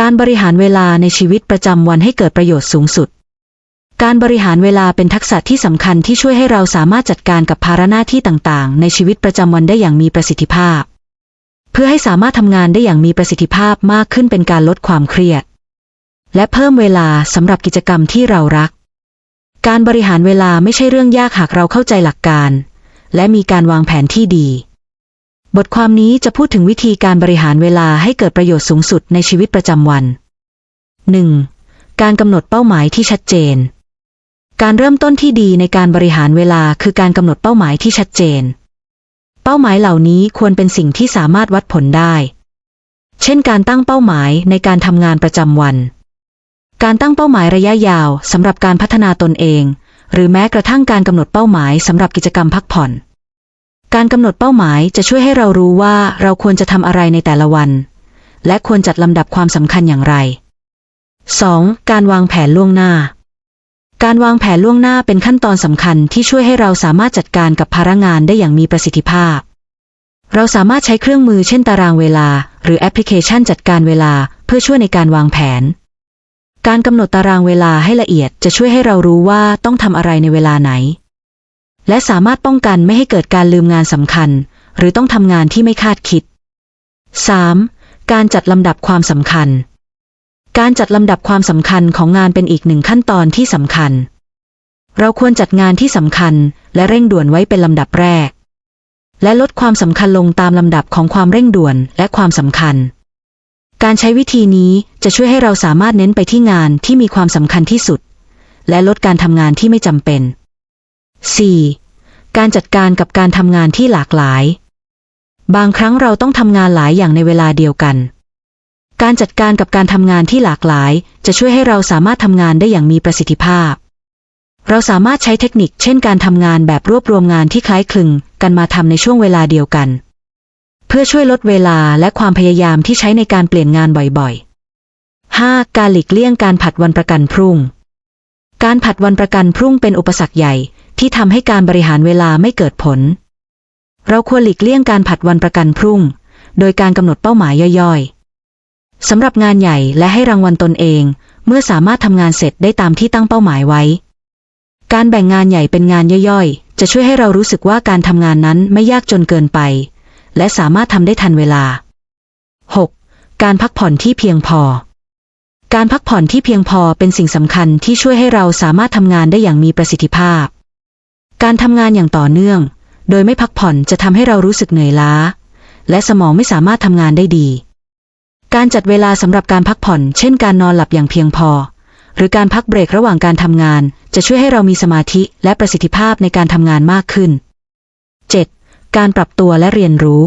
การบริหารเวลาในชีวิตประจำวันให้เกิดประโยชน์สูงสุด การบริหารเวลาเป็นทักษะที่สำคัญที่ช่วยให้เราสามารถจัดการกับภาระหน้าที่ต่างๆ ในชีวิตประจำวันได้อย่างมีประสิทธิภาพ เพื่อให้สามารถทำงานได้อย่างมีประสิทธิภาพมากขึ้นเป็นการลดความเครียด และเพิ่มเวลาสำหรับกิจกรรมที่เรารัก การบริหารเวลาไม่ใช่เรื่องยากหากเราเข้าใจหลักการ และมีการวางแผนที่ดี บทความนี้จะพูดถึงวิธีการบริหารเวลาให้เกิดประโยชน์สูงสุดในชีวิตประจำวัน 1. การกำหนดเป้าหมายที่ชัดเจน การเริ่มต้นที่ดีในการบริหารเวลาคือการกำหนดเป้าหมายที่ชัดเจน เป้าหมายเหล่านี้ควรเป็นสิ่งที่สามารถวัดผลได้ เช่น การตั้งเป้าหมายในการทำงานประจำวัน การตั้งเป้าหมายระยะยาวสำหรับการพัฒนาตนเอง หรือแม้กระทั่งการกำหนดเป้าหมายสำหรับกิจกรรมพักผ่อน การกำหนดเป้าหมายจะช่วยให้เรารู้ว่าเราควรจะทำอะไรในแต่ละวัน และควรจัดลำดับความสำคัญอย่างไร 2. การวางแผนล่วงหน้า การวางแผนล่วงหน้าเป็นขั้นตอนสำคัญที่ช่วยให้เราสามารถจัดการกับภาระงานได้อย่างมีประสิทธิภาพ เราสามารถใช้เครื่องมือเช่นตารางเวลา หรือแอปพลิเคชันจัดการเวลาเพื่อช่วยในการวางแผน การกำหนดตารางเวลาให้ละเอียดจะช่วยให้เรารู้ว่าต้องทำอะไรในเวลาไหน และสามารถป้องกันไม่ให้เกิดการลืมงานสำคัญ หรือต้องทำงานที่ไม่คาดคิด 3. การจัดลำดับความสำคัญ การจัดลำดับความสำคัญของงานเป็นอีกหนึ่งขั้นตอนที่สำคัญ เราควรจัดงานที่สำคัญและเร่งด่วนไว้เป็นลำดับแรก และลดความสำคัญลงตามลำดับของความเร่งด่วนและความสำคัญ การใช้วิธีนี้จะช่วยให้เราสามารถเน้นไปที่งานที่มีความสำคัญที่สุด และลดการทำงานที่ไม่จำเป็น 4. การจัดการกับการทำงานที่หลากหลาย บางครั้งเราต้องทำงานหลายอย่างในเวลาเดียวกัน การจัดการกับการทำงานที่หลากหลาย จะช่วยให้เราสามารถทำงานได้อย่างมีประสิทธิภาพ เราสามารถใช้เทคนิคเช่นการทำงานแบบรวบรวมงานที่คล้ายคลึงกันมาทำในช่วงเวลาเดียวกัน เพื่อช่วยลดเวลาและความพยายามที่ใช้ในการเปลี่ยนงานบ่อยๆ 5. การหลีกเลี่ยงการผัดวันประกันพรุ่ง การผัดวันประกันพรุ่งเป็นอุปสรรคใหญ่ ที่ทำให้การบริหารเวลาไม่เกิดผล เราควรหลีกเลี่ยงการผัดวันประกันพรุ่ง โดยการกำหนดเป้าหมายย่อยๆสำหรับงานใหญ่และให้รางวัลตนเอง เมื่อสามารถทำงานเสร็จได้ตามที่ตั้งเป้าหมายไว้ การแบ่งงานใหญ่เป็นงานย่อยๆ จะช่วยให้เรารู้สึกว่าการทำงานนั้นไม่ยากจนเกินไป และสามารถทำได้ทันเวลา 6. การพักผ่อนที่เพียงพอการพักผ่อนที่เพียงพอเป็นสิ่งสำคัญที่ช่วยให้เราสามารถทำงานได้อย่างมีประสิทธิภาพ การทำงานอย่างต่อเนื่อง โดยไม่พักผ่อนจะทำให้เรารู้สึกเหนื่อยล้า และสมองไม่สามารถทำงานได้ดี การจัดเวลาสำหรับการพักผ่อน เช่น การนอนหลับอย่างเพียงพอ หรือการพักเบรกระหว่างการทำงาน จะช่วยให้เรามีสมาธิและประสิทธิภาพในการทำงานมากขึ้น 7. การปรับตัวและเรียนรู้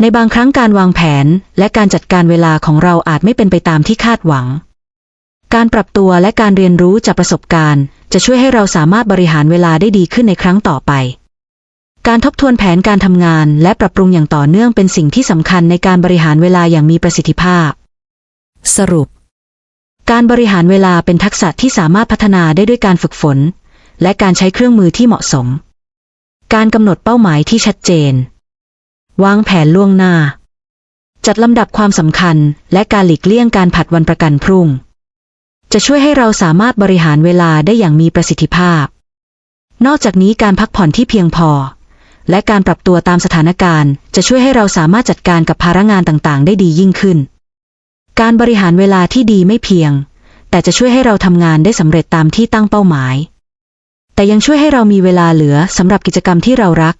ในบางครั้งการวางแผน และการจัดการเวลาของเราอาจไม่เป็นไปตามที่คาดหวัง การปรับตัวและการเรียนรู้จากประสบการณ์ จะช่วยให้เราสามารถบริหารเวลาได้ดีขึ้นในครั้งต่อไป การทบทวนแผนการทำงาน และปรับปรุงอย่างต่อเนื่องเป็นสิ่งที่สำคัญในการบริหารเวลาอย่างมีประสิทธิภาพ สรุป การบริหารเวลาเป็นทักษะที่สามารถพัฒนาได้ด้วยการฝึกฝน และการใช้เครื่องมือที่เหมาะสม การกำหนดเป้าหมายที่ชัดเจน วางแผนล่วงหน้า จัดลำดับความสำคัญ และการหลีกเลี่ยงการผัดวันประกันพรุ่ง จะช่วยให้เราสามารถบริหารเวลาได้อย่างมีประสิทธิภาพ นอกจากนี้การพักผ่อนที่เพียงพอ และการปรับตัวตามสถานการณ์ จะช่วยให้เราสามารถจัดการกับภาระงานต่างๆ ได้ดียิ่งขึ้น การบริหารเวลาที่ดีไม่เพียง แต่จะช่วยให้เราทำงานได้สำเร็จตามที่ตั้งเป้าหมาย แต่ยังช่วยให้เรามีเวลาเหลือสำหรับกิจกรรมที่เรารัก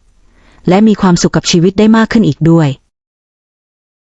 และมีความสุขกับชีวิตได้มากขึ้นอีกด้วย